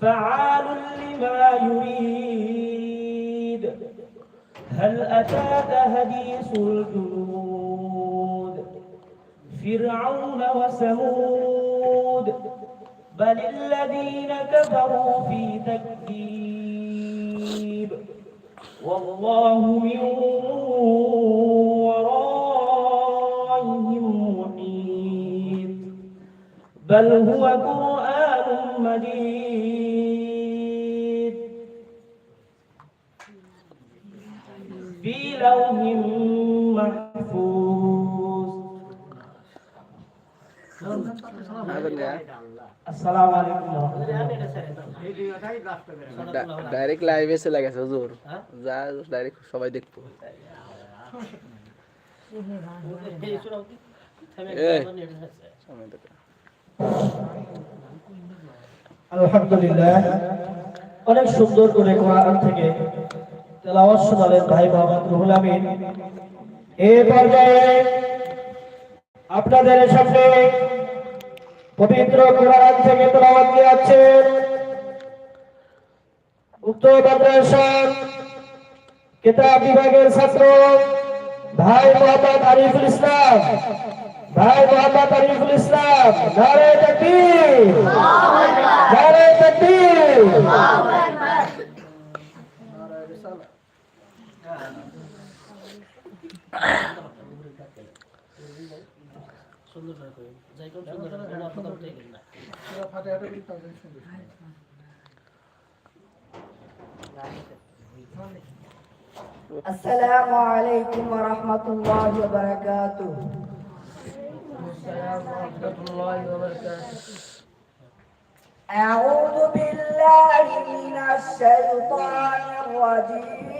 فعال لما يريد. هل أتاك حديث الجنود؟ فرعون وثمود. بل الذين كفروا في تكذيب. والله من ورائهم محيط. بل هو قرآن في لوح محفوظ السلام عليكم ورحمة الله direct লাইভে চলে গেছে হুজুর যা ডাইরেক্ট সবাই দেখবো এই। সময় দেখো। আলহামদুলিল্লাহ অনেক সুন্দর করে কোরআন থেকে তেলাওয়াত শোনালেন ভাই মোহাম্মদ রুহুল আমিন। এই পর্যায়ে আপনাদের সামনে পবিত্র কোরআন থেকে তেলাওয়াত দিয়ে আছেন উক্ত মাদ্রাসার কিতাব বিভাগের ছাত্র ভাই মোহাম্মদ আরিফুল ইসলাম। ভাই মোহাম্মদ আরিফুল ইসলাম নারে তাকবীর। নারে তাকবীর। السلام عليكم ورحمة الله وبركاته. أعوذ بالله من الشيطان الرجيم.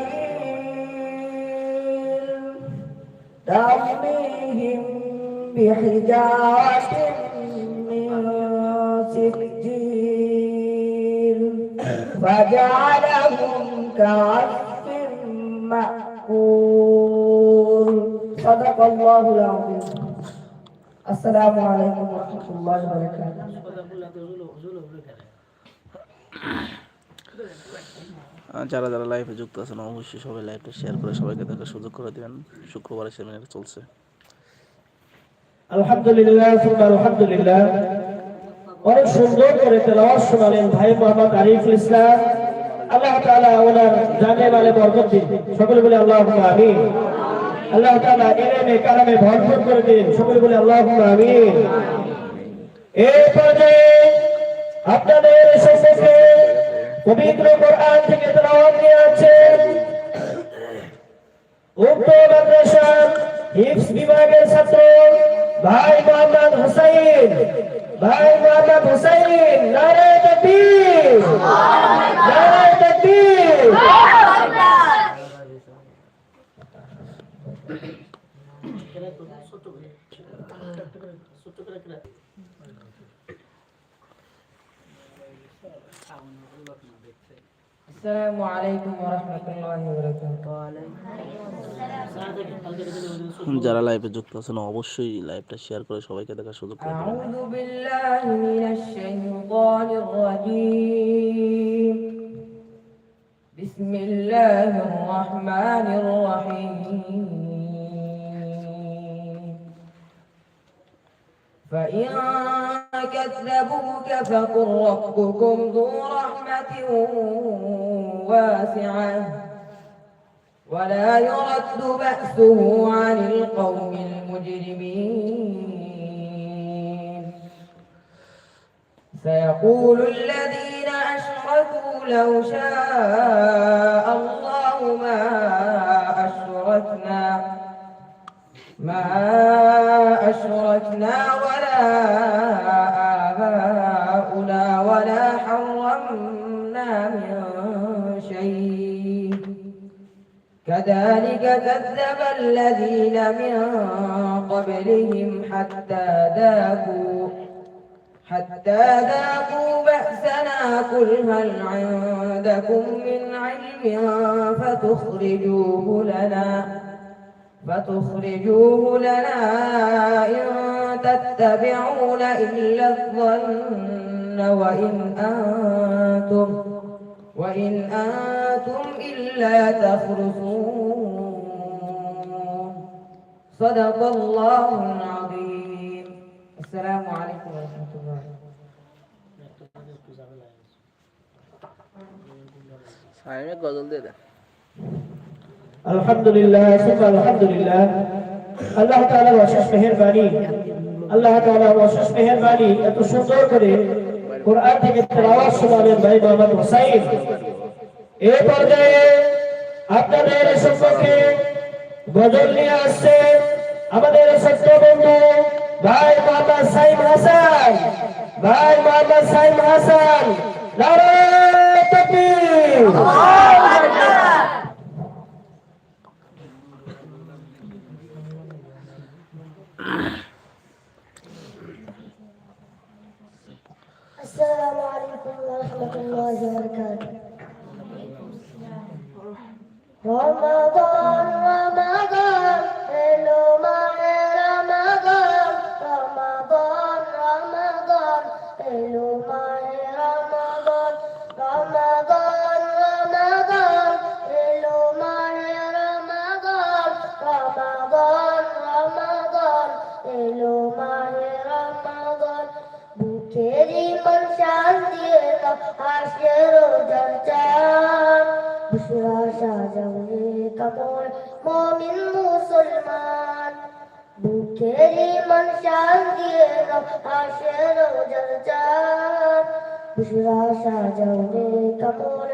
ترميهم بحجارة من سجيل فجعلهم كعصف مأكول صدق الله العظيم السلام عليكم ورحمة الله وبركاته আর যারা যারা লাইভে যুক্ত আছেন, অবশ্যই সবাই লাইভটা শেয়ার করে সবাইকে দেখার সুযোগ করে দিবেন। শুক্রবারের সেমিনার চলছে। আলহামদুলিল্লাহ অনেক সুন্দর করে শোনালেন ভাই মোহাম্মদ ইসলাম। আল্লাহ তাআলা ওনার জানে বরকত দিন। সকলে বলে আল্লাহ তাআলা ভরপুর করে দিন। সকলে বলে আল্লাহুম্মা আমিন। এই আপনাদের পবিত্র কোরআন থেকে তেলাওয়াত নিয়ে আছেন উক্ত মাদ্রাসার হিফস বিভাগের ছাত্র ভাই মোহাম্মদ হুসাইন, ভাই মোহাম্মদ হুসাইন নারে তাকবীর নারে তাকবীর। السلام عليكم ورحمة الله وبركاته যারা লাইভে যুক্ত আছেন অবশ্যই লাইভটা শেয়ার করে সবাইকে দেখার সুযোগ করে দিবেন أعوذ بالله من الشيطان الرجيم بسم الله الرحمن الرحيم فإن كذبوك فقل ربكم ذو رحمة واسعة. ولا يرد بأسه عن القوم المجرمين. سيقول الذين أشركوا لو شاء الله ما أشركنا ما الذين من قبلهم حتى ذاقوا حتى ذاقوا بأسنا قل هل عندكم من علم فتخرجوه لنا فتخرجوه لنا إن تتبعون إلا الظن وإن أنتم وإن أنتم إلا تخرصون. صدق الله العظيم السلام عليكم ورحمة الله আলহামদুলিল্লাহ আলহামদুলিল্লাহ। আল্লাহ তাআলার অশেষ মেহেরবানি আল্লাহ তাআলার অশেষ মেহেরবানি এত সুন্দর করে কোরআন থেকে তেলাওয়াত শোনালেন ভাই মোহাম্মদ হোসাইন। এই পর্যায়ে আপনাদের সম্পর্কে গজল নিয়ে আসছেন আমাদের সত্য বন্ধু ভাই মামা সাইম হাসান ভাই মামা সাইম হাসান السلام عليكم ورحمة الله وبركاته رمضان رمضان হাসের জল চাঁদ বুঝরা সাজাও রে কাপড়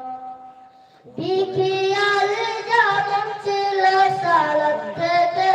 Iki al jabam sila salat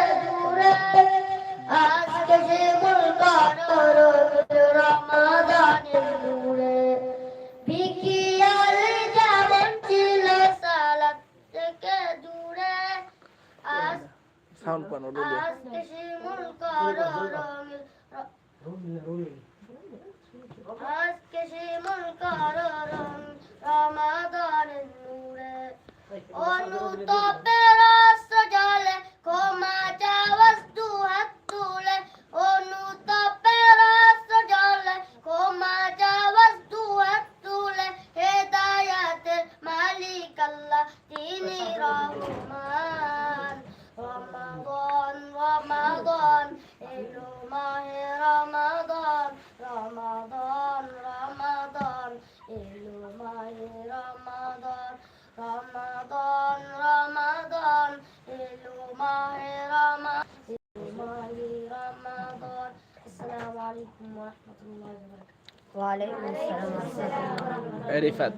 Rifat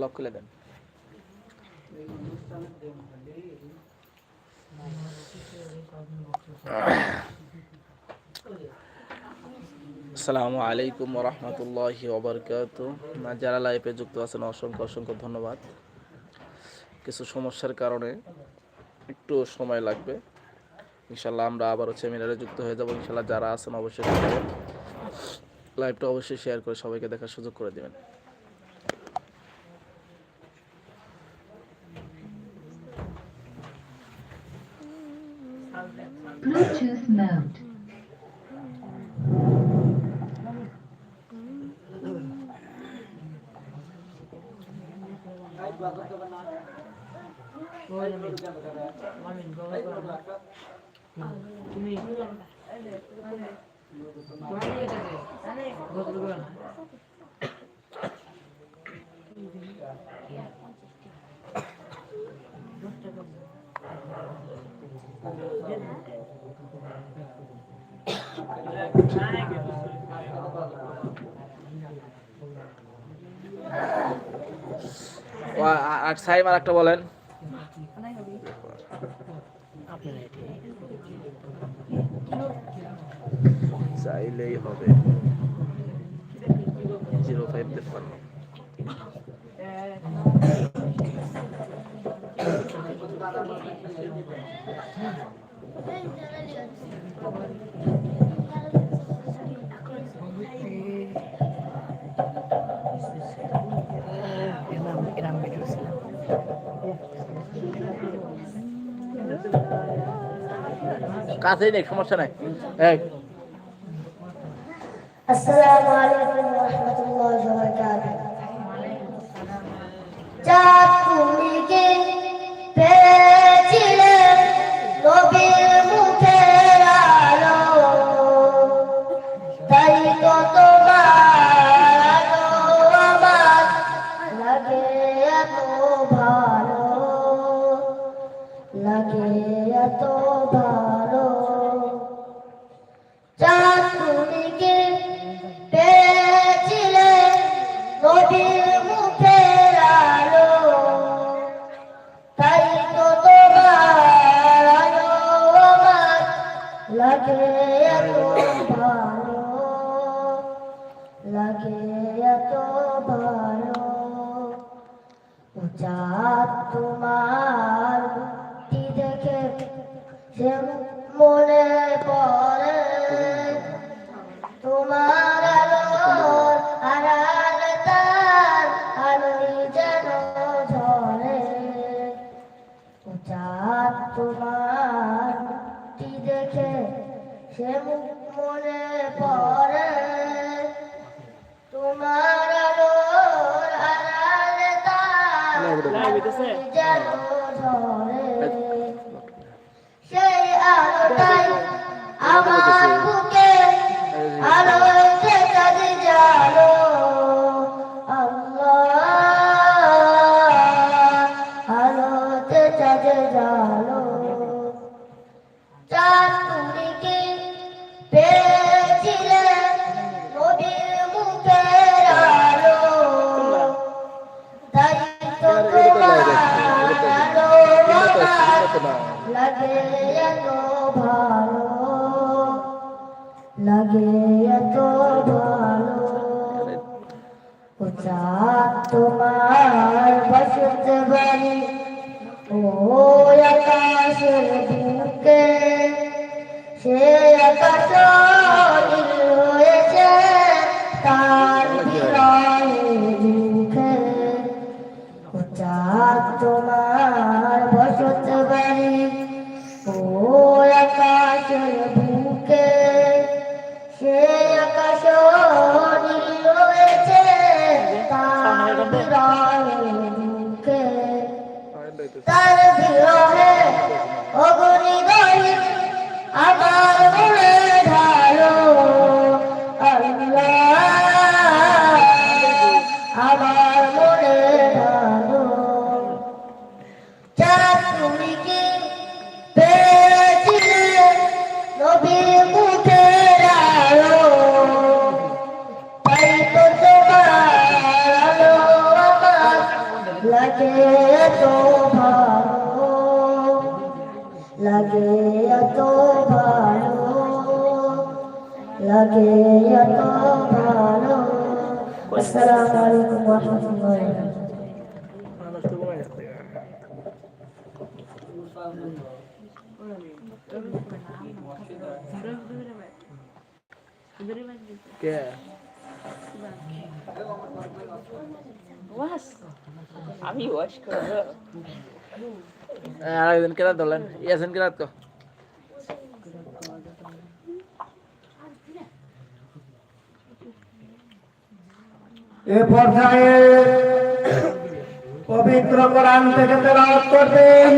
lock খুলে দেন। আসসালামু আলাইকুম রহমতুল্লাহি ওবরকাত। যারা লাইভে যুক্ত আছেন অসংখ্য অসংখ্য ধন্যবাদ। কিছু সমস্যার কারণে একটু সময় লাগবে। ইনশাল্লাহ আমরা আবারও সেমিনারে যুক্ত হয়ে যাব ইনশাল্লাহ যারা আছেন অবশ্যই লাইভটা অবশ্যই শেয়ার করে সবাইকে দেখার সুযোগ করে দেবেন Bluetooth mode. আর সাইম আর একটা বলেন। চাইলেই হবে। জিরো ফাইভ তেপ্পান্ন। কাছেই নেই সমস্যা নাই। আসসালামু আলাইকুম ওয়া রাহমাতুল্লাহি ওয়া বারাকাতুহু। যা তুমি কে পেয়েছিলে নবী? সে মুখ মনে পড়ে। তোমার আলোর আড়াল তার যেন ঝরে। ভালো লাগে এত ভালো। আসসালামু আলাইকুম ওয়া রাহমাতুল্লাহি আমি ওয়াশ করব। আর একদিন কেরাত ধরলেন। ইয়াসিন কেরাত কো এ পর্যায়ে পবিত্র কোরআন থেকে তেলাওয়াত করবেন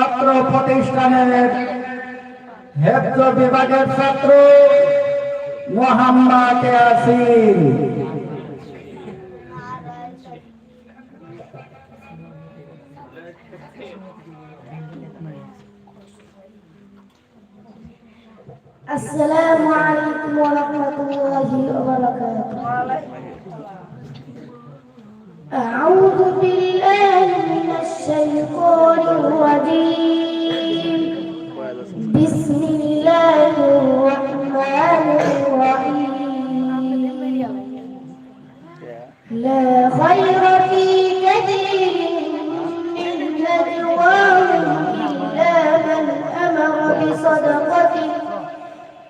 অত্র প্রতিষ্ঠানের হেফজ বিভাগের ছাত্র মোহাম্মদ ইয়াসিন। السلام عليكم ورحمة الله وبركاته. أعوذ بالله من الشيطان الرجيم. بسم الله الرحمن الرحيم. لا خير في كثير من نجواهم إلا من أمر بصدقة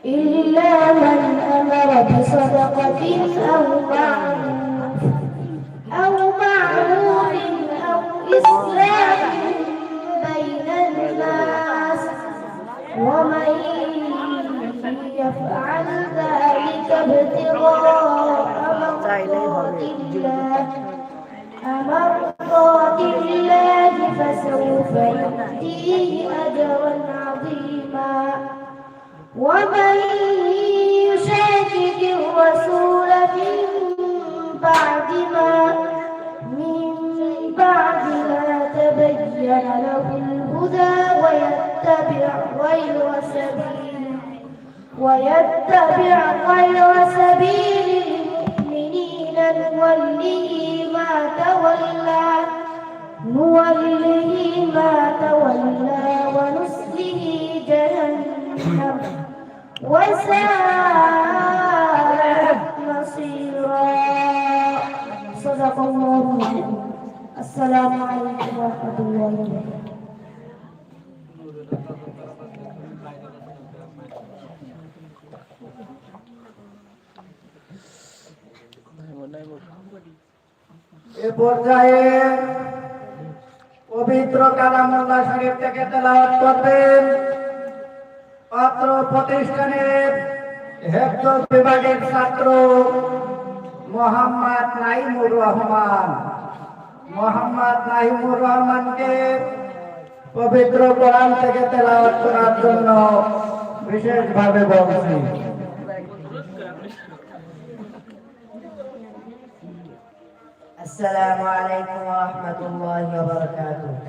إلا من أمر بصدقة أو معروف أو معروف أو إصلاح بين الناس ومن يفعل ذلك ابتغاء مرضات الله مرضات الله فسوف يؤتيه أجرا عظيما. ومن يشاكك الرسول من بعد ما من بعد ما تبين له الهدى ويتبع غير سبيل ويتبع غير سبيل المؤمنين نوله ما تولى نوله ما تولى ونسله جهنم. وساءت مصيرا صدق الله العظيم. السلام عليكم ورحمة الله وبركاته এ পর্যায়ে পবিত্র কালামুল্লাহ শরীফ থেকে তেলাওয়াত করবেন অত্র প্রতিষ্ঠানের হেফজ বিভাগের ছাত্র মোহাম্মদ নাইমুর রহমান মোহাম্মদ নাইমুর রহমানকে পবিত্র কোরআন থেকে তেলাওয়াত করার জন্য বিশেষভাবে বলছি السلام عليكم ورحمة الله وبركاته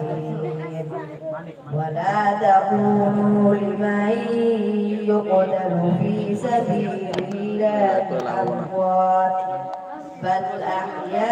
ولا تقولوا لمن يقتل في سبيل الله أموات بل أحياء